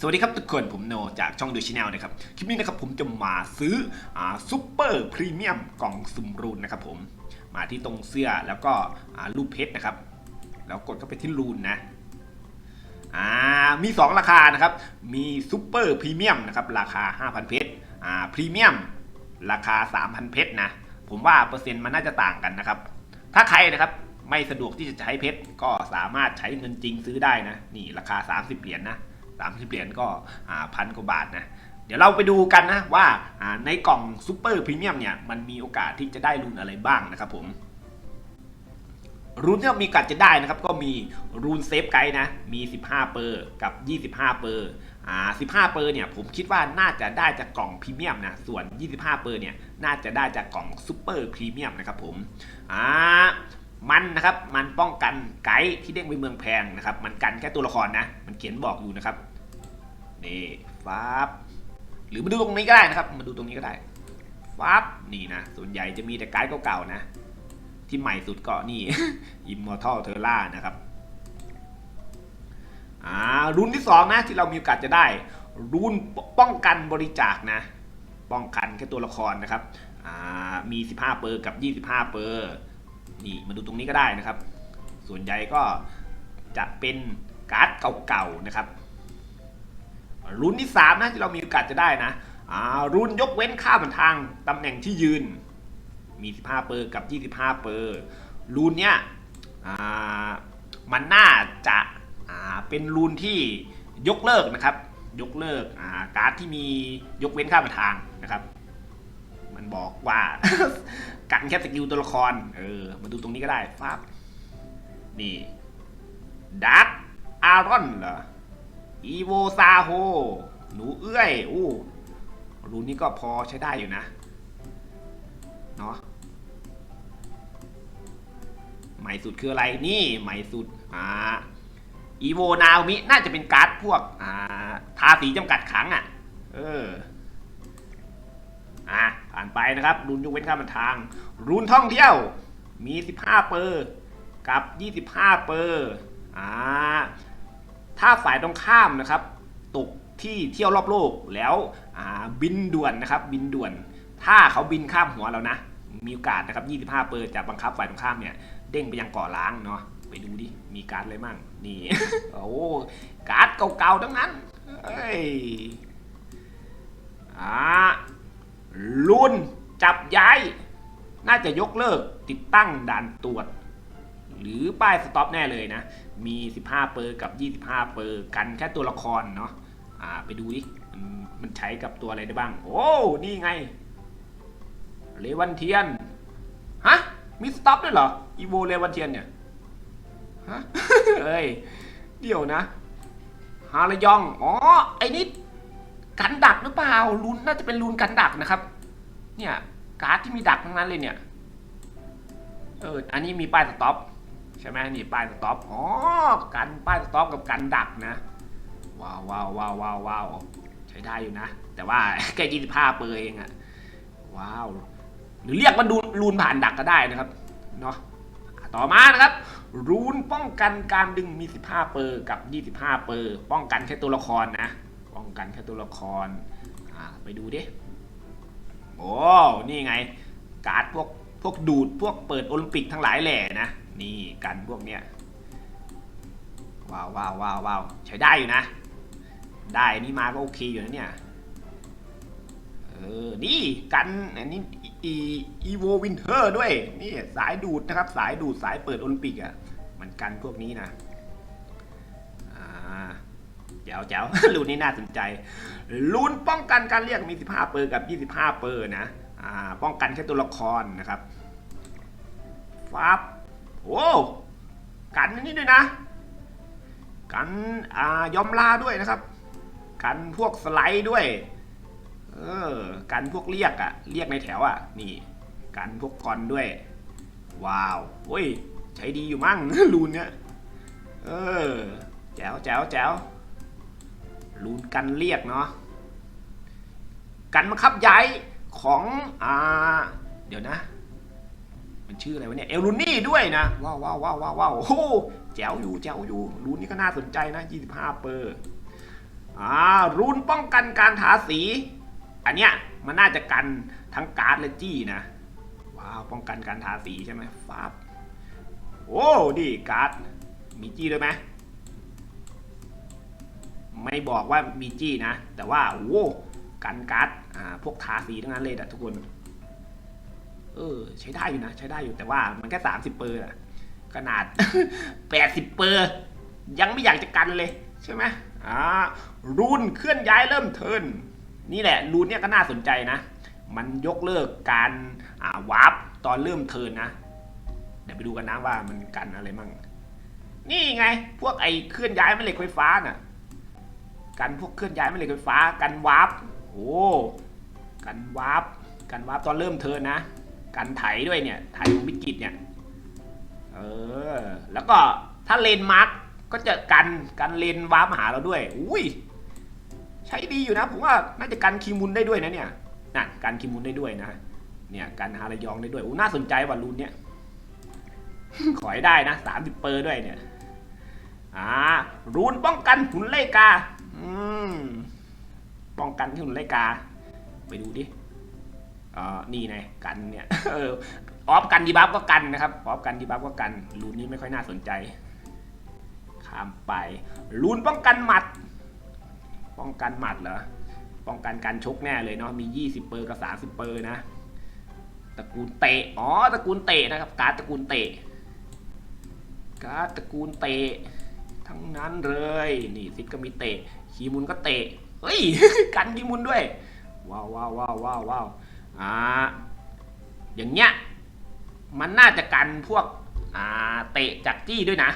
สวัสดีครับทุกคนผมโนจากช่องดูชแนลนะครับ คลิปนี้นะครับผมจะมาซื้ออซุปเปอร์พรีเมียมกล่องสุ่มรูนนะครับผมมาที่ตรงเสื้อแล้วก็รูปเพชรนะครับ แล้วกดเข้าไปที่รูนนะอ่ามี 2 ราคานะครับ มีซุปเปอร์พรีเมียมนะครับราคา 5,000 เพชรอ่าพรีเมียมราคา 3,000 เพชรนะ ผมว่าเปอร์เซ็นต์มันน่าจะต่างกันนะครับ ถ้าใครนะครับไม่สะดวกที่จะใช้เพชรก็สามารถใช้เงินจริงซื้อได้นะ นี่ราคา 30 เหรียญนะ 30 เหรียญก็พันกว่าบาทนะเดี๋ยวเราไปดูกันนะว่าในกล่องซูเปอร์พรีเมียมเนี่ยมันมีโอกาสที่จะได้รุ่นอะไรบ้างนะครับผมรูนที่เรามีโอกาสจะได้นะครับก็มีรูนเซฟไกด์นะมี 15 เปอร์กับ 25 เปอร์อ่า15 เปอร์เนี่ยผมคิดว่าน่าจะได้จากกล่องพรีเมียมนะส่วน 25 เปอร์เนี่ยน่าจะได้จากกล่องซูเปอร์พรีเมียมนะครับผมอ่ามันนะครับมันป้องกันไกด์ที่เด้งไปเมืองแพงนะครับมันกันแค่ตัวละครนะมันเขียนบอกอยู่นะครับ นี่ฟับหรือมาดูตรงนี้ก็ได้นะครับ มาดูตรงนี้ก็ได้ฟับนี่นะ ส่วนใหญ่จะมีแต่ไกด์ดเก่าๆนะ ที่ใหม่สุดก็นี่ Immortal t e r r a นะครับอ่ารุ่นที่สองนะที่เรามีโอกาสจะได้ รุ่นป้องกันบริจาคนะ ป้องกันแค่ตัวละครนะครับอ่ามี 15 เปอร์กับ 25 เปอร์นี่มาดูตรงนี้ก็ได้นะครับ ส่วนใหญ่ก็จะเป็นการ์ดเก่าๆนะครับ รุ่นที่3นะที่เรามีโอกาสจะได้นะรุ่นยกเว้นค่าบันทางตำแหน่งที่ยืน มี 15 เปอร์กับ 25 เปอร์รูนเนี้ยมันน่าจะาเป็นรูนที่ยกเลิกนะครับ ยกเลิกาการ์ดที่มียกเว้นค่าบันทางนะครับ มันบอกว่ากันแค่สกิลตัวละคร เออ มาดูตรงนี้ก็ได้ฟาบนี่ดักอารอนเหรอ อีโวซาโฮ หนูเอื้อยอู้รูนนี้ก็พอใช้ได้อยู่นะ เนาะใหม่สุดคืออะไรนี่ใหม่สุดอ่าอีโวนามิน่าจะเป็นการ์ดพวกอ่าทาสีจำกัดขังอะ่ะ เอออะผ่านไปนะครับ รุนยกเว้นข้ามทาง รุนท่องเที่ยว มี 15 เปอร์ กับ 25 เปอร์อ่า ถ้าฝ่ายตรงข้ามนะครับ ตกที่เที่ยวรอบโลกแล้วบินด่วนนะครับ บินด่วน ถ้าเขาบินข้ามหัวเรานะ มีโอกาสนะครับ 25 เปอร์จะบังคับฝ่ายตรงข้ามเนี่ยเด้งไปยังเกาะล้างเนาะไปดูดิ มีการ์ดอะไรมั่ง นี่ โอ้การ์ดเก่าๆทั้งนั้นเฮ้ยอ่าลุนจับย้าย น่าจะยกเลิกติดตั้งด่านตรวจ หรือป้ายสต็อปแน่เลยนะ มี 15 เปอร์กับ 25 เปอร์กันแค่ตัวละครเนาะอ่าไปดูดิมันมันใช้กับตัวอะไรได้บ้าง โอ้นี่ไงเลวันเทียนฮะมีสต็อปด้วยเหรออีโวเลวันเทียนเนี่ยฮะเอ้ยเดี๋ยวนะ ฮาระยอง อ๋อ ไอ้นี่กันดักหรือเปล่ารูนน่าจะเป็นรูนกันดักนะครับ เนี่ย การ์ดที่มีดักทั้งนั้นเลยเนี่ย เออ อันนี้มีป้ายสต็อป ใช่ไหมนี่ป้ายสต็อปอ๋อกันป้ายสต็อปกับกันดักนะ ว้าวว้าวว้าวว้าววาวใช้ได้อยู่นะ แต่ว่าแค่ยี่สิบห้าเปอร์เองอะว้าวหรือเรียกว่าดูรูนผ่านดักก็ได้นะครับเนาะต่อมานะครับ รูนป้องกันการดึงมี 15 เปอร์กับ 25 เปอร์ป้องกันแค่ตัวละครนะ ป้องกันแค่ตัวละครไปดูดิโอ้นี่ไง การ์ดพวกพวกดูดพวกเปิดโอลิมปิกทั้งหลายแหล่นะ นี่กันพวกเนี้ยว้าวว้าวว้าวว้าวใช้ได้อยู่นะ ได้นี่มาก็โอเคอยู่นะเนี่ยเออนี่กันอันนี้อีอีโววินเทอร์ด้วยนี่สายดูดนะครับ สายดูดสายเปิดโอลิมปิกอะ่ะมันกันพวกนี้นะอ่าแจ๋วแจ๋วรูนนี้น่าสนใจรูนป้องกันการเรียกมี 15 เปอร์กับ 25 เปอร์นะอ่าป้องกันแค่ตัวละครนะครับฟับ โอ้กันอันนี้ด้วยนะ กันอ่ายอมลาด้วยนะครับ กันพวกสไลด์ด้วย เออ กันพวกเรียกอะเรียกในแถวอะนี่ กันพวกกอนด้วย ว้าวโอ้ย ใช้ดีอยู่มั่งรูนเนี้ยเออแจ๋วแจ๋วแจ๋วรูนกันเรียกเนาะกันบังคับย้ายของอ่าเดี๋ยวนะ มันชื่ออะไรวะเนี่ย เอลลูนี่ด้วยนะ ว้าวว้าวว้าวว้าวว้าวโอ้โหแจ๋วอยู่แจ๋วอยู่รูนนี่ก็น่าสนใจนะ 25 เปอร์อ่ารูนป้องกันการทาสี อันเนี้ยมันน่าจะกันทั้งการ์ดและจี้นะ ว้าวป้องกันการทาสีใช่ไหมฟ้าบโอ้ดีการ์ดมีจี้ด้วยไหมไม่บอกว่ามีจี้นะ แต่ว่าโอ้กันการ์ดอ่าพวกทาสีทั้งนั้นเลยนะทุกคน เออ ใช้ได้อยู่นะ ใช้ได้อยู่แต่ว่ามันแค่สามสิบเปอร์อะขนาดแปดสิบเปอร์ยังไม่อยากจะกันเลย ใช่ไหมอ่ารูนเคลื่อนย้ายเริ่มเทิร์นนี่แหละรูนเนี่ยก็น่าสนใจนะ มันยกเลิกการอ่าวาร์ปตอนเริ่มเทิร์นนะ เดี๋ยวไปดูกันนะว่ามันกันอะไรมั่งนี่ไง พวกไอ้เคลื่อนย้ายแม่เหล็กไฟฟ้าน่ะกันพวกเคลื่อนย้ายแม่เหล็กไฟฟ้ากันวาร์ปโอ้กันวาร์ปกันวาร์ปตอนเริ่มเทิร์นนะ กันไถด้วยเนี่ยไถของบิกิตเนี่ยเออแล้วก็ถ้าเลนมาร์กก็จะกันกันเลนวาร์ปมหาเราด้วย อุ้ยใช้ดีอยู่นะผมว่าน่าจะกันคีมุนได้ด้วยนะเนี่ยน่ะกันคีมุนได้ด้วยนะเนี่ยกันฮาระยองได้ด้วยอู้น่าสนใจว่ะรูนเนี่ยขอให้ได้นะสามสิบเปอร์ด้วยเนี่ยอ่ารูนป้องกันหุ่นไลกาอืมป้องกันหุ่นไลกา ไปดูดิ นี่ไงกันเนี่ยเออออฟกันดีบัฟก็กันนะครับออฟกันดีบัฟก็กันรูนนี้ไม่ค่อยน่าสนใจ ข้ามไปรูนป้องกันหมัด ป้องกันหมัดเหรอป้องกันการชกแน่เลยเนาะมี 20 เปอร์กับ30เปอร์นะตระกูลเตะอ๋อตระกูลเตะนะครับ การตระกูลเตะการตระกูลเตะทั้งนั้นเลยนี่ซิดก็มีเตะคีมุนก็เตะเฮ้ยกันคีมุนด้วยว้าวว้าวว้าวว้าวว้าว อ่าอย่างเงี้ยมันน่าจะกันพวกอ่าเตะจากจี้ด้วยนะ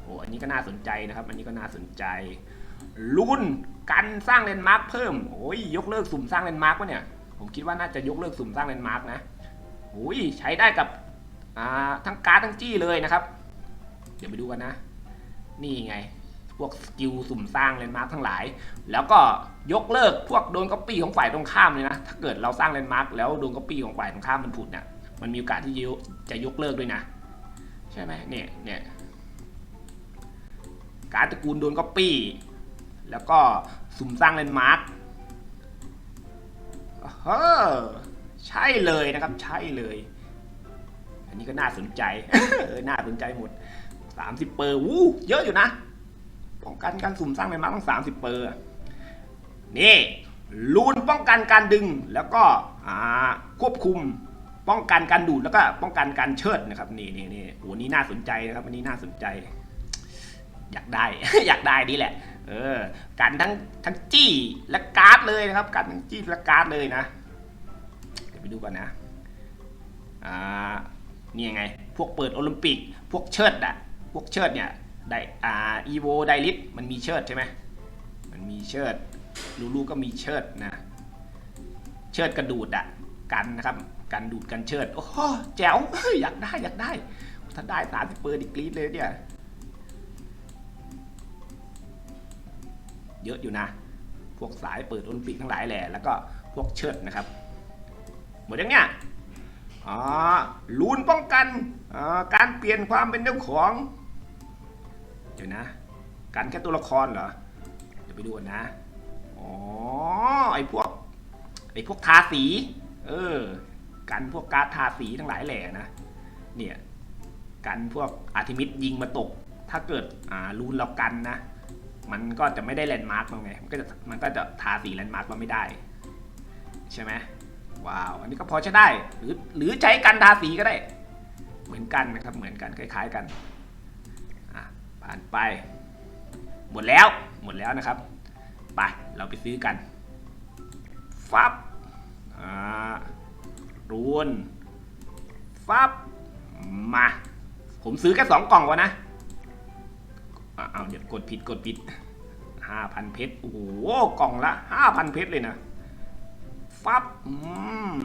โอ้อันนี้ก็น่าสนใจนะครับ อันนี้ก็น่าสนใจลุนกันสร้างเลนด์มาร์คเพิ่มโอ้ยยกเลิกสุ่มสร้างเลนด์มาร์กวะเนี่ยผมคิดว่าน่าจะยกเลิกสุ่มสร้างเลนด์มาร์กนะโอ้ยใช้ได้กับทั้งการ์ดทั้งจี้เลยนะครับ เดี๋ยวไปดูกันนะ นี่ไง พวกสกิลสุ่มสร้างเลนมาร์กทั้งหลาย แล้วก็ยกเลิกพวกโดนก๊อปปี้ของฝ่ายตรงข้ามเลยนะ ถ้าเกิดเราสร้างเลนมาร์กแล้วโดนก๊อปปี้ของฝ่ายตรงข้ามมันผุดเนี่ย มันมีโอกาสที่จะยกเลิกด้วยนะ ใช่ไหมเนี่ยเนี่ยการตระกูลโดนก๊อปปี้ แล้วก็สุ่มสร้างเลนมาร์กเฮ้อใช่เลยนะครับ ใช่เลย อันนี้ก็น่าสนใจ เออ น่าสนใจหมด 30เปอร์ วู้ เยอะอยู่นะ ป้องกันการสุ่มสร้างเลนมาต้อง 30 เปอร์นี่ลูนป้องกันการดึงแล้วก็ควบคุมป้องกันการดูดแล้วก็ป้องกันการเชิดนะครับนี่นี่นี่โหนี่น่าสนใจนะครับอันนี้น่าสนใจ อยากได้ อยากได้นี่แหละ เออกันทั้งทั้งจี้และการ์ดเลยนะครับกันทั้งจี้และการ์ดเลยนะเดี๋ยวไปดูก่อนนะอ่านี่ยังไง พวกเปิดโอลิมปิก พวกเชิดอะพวกเชิดเนี่ย ไดอ่าอีโวไดลิสมันมีเชิดใช่ไหมมันมีเชิดลูลูก็มีเชิดนะ เชิดกระดูดอะกันนะครับกันดูดกันเชิด โอ้โหแจ๋วอยากได้อยากได้ ถ้าได้สามสิบเปอร์ดิกรีดเลยเนี่ยเยอะอยู่นะ พวกสายเปิดโอลิมปิกทั้งหลายแหละแล้วก็พวกเชิดนะครับ หมดยังเนี่ยอ๋อลูนป้องกันอ่าการเปลี่ยนความเป็นเจ้าของ เดี๋ยวนะ กันแค่ตัวละครเหรอ เดี๋ยวไปดูนะ อ๋อ ไอพวก ไอพวกทาสี เออ กันพวกการทาสีทั้งหลายแหล่นะ เนี่ย กันพวกอาร์ทิมิดยิงมาตก ถ้าเกิด อ่าลูนเรากันนะ มันก็จะไม่ได้แลนด์มาร์กเราไง มันก็จะ มันก็จะทาสีแลนด์มาร์กเราไม่ได้ ใช่ไหมว้าว อันนี้ก็พอใช้ได้ หรือ หรือใช้กันทาสีก็ได้ เหมือนกันนะครับ เหมือนกัน คล้าย ๆ กัน ผ่านไป หมดแล้วหมดแล้วนะครับไปเราไปซื้อกันฟับอ่ารูนฟับมา ผมซื้อแค่สองกล่องวะนะอะเอาเดี๋ยวกดผิดกดผิดห้าพันเพชรโอ้โหกล่องละห้าพันเพชรเลยนะฟับอืม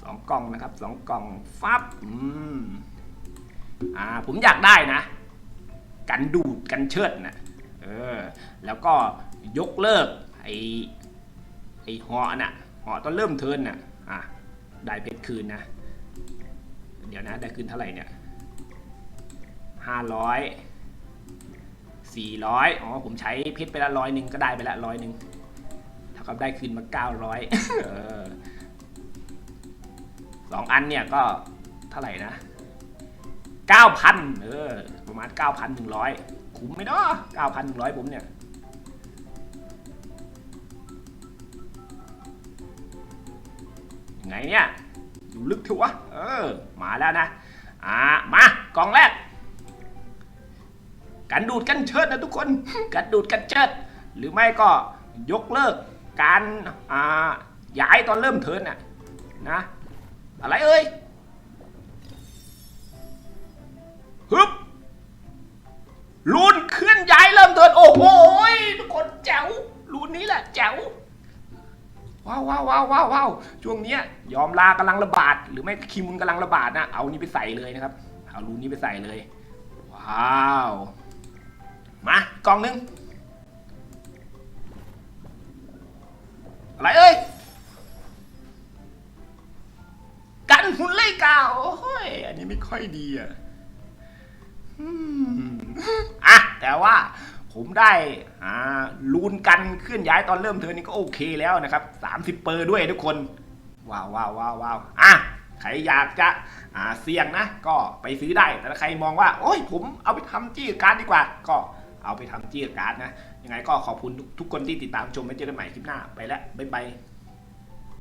สองกล่องนะครับสองกล่องฟับอืม อ่าผมอยากได้นะ กันดูดกันเชิดนะเออแล้วก็ยกเลิกไอไอหอน่ะหอตอนเริ่มเทินน่ะอะได้เพชรคืนนะ เดี๋ยวนะได้คืนเท่าไหร่เนี่ยห้าร้อยสี่ร้อยอ๋อผมใช้เพชรไปละร้อยหนึ่งก็ได้ไปละร้อยหนึ่งเท่ากับได้คืนมาเก้าร้อยสองอันเนี่ยก็เท่าไหร่นะ เก้าพันเออ ประมาณเก้าพันหนึ่งร้อยคุ้มไหมเนาะเก้าพันหนึ่งร้อยผมเนี่ย ยังไงเนี่ย อยู่ลึกถือวะ เออ มาแล้วนะ อ่า มากล่องแรก กันดูดกันเชิดนะทุกคน กันดูดกันเชิด หรือไม่ก็ยกเลิกการ อ่า ย้ายตอนเริ่มเทิร์นน่ะ นะ อะไรเอ่ย ฮึบลูนเคลื่อนย้ายเริ่มเทินโอ้โหทุกคนแจ๋วลูนนี้แหละแจ๋วว้าวว้าวว้าวว้าวาวช่วงเนี้ยยอมลากำลังระบาด หรือไม่คิมุนกำลังระบาดนะเอานี้ไปใส่เลยนะครับ เอารูนนี้ไปใส่เลย ว้าวมากล่องหนึงอะไรเอ่ยกันหุ่นไล่กาวโอ้ยอันนี้ไม่ค่อยดีอะ อะแต่ว่าผมได้ลูนกันเคลื่อนย้ายตอนเริ่มเทิร์นนี่ก็โอเคแล้วนะครับ 30 เปอร์ด้วยทุกคน ว้าวว้าวว้าวว้าวอะใครอยากจะเสี่ยงนะ ก็ไปซื้อได้ แต่ถ้าใครมองว่า โอ้ยผมเอาไปทำจี้การ์ดดีกว่า ก็เอาไปทำจี้การ์ดนะ ยังไงก็ขอบคุณทุกทุกคนที่ติดตามชมไว้เจอกันใหม่คลิปหน้า ไปแล้ว บ๊ายบาย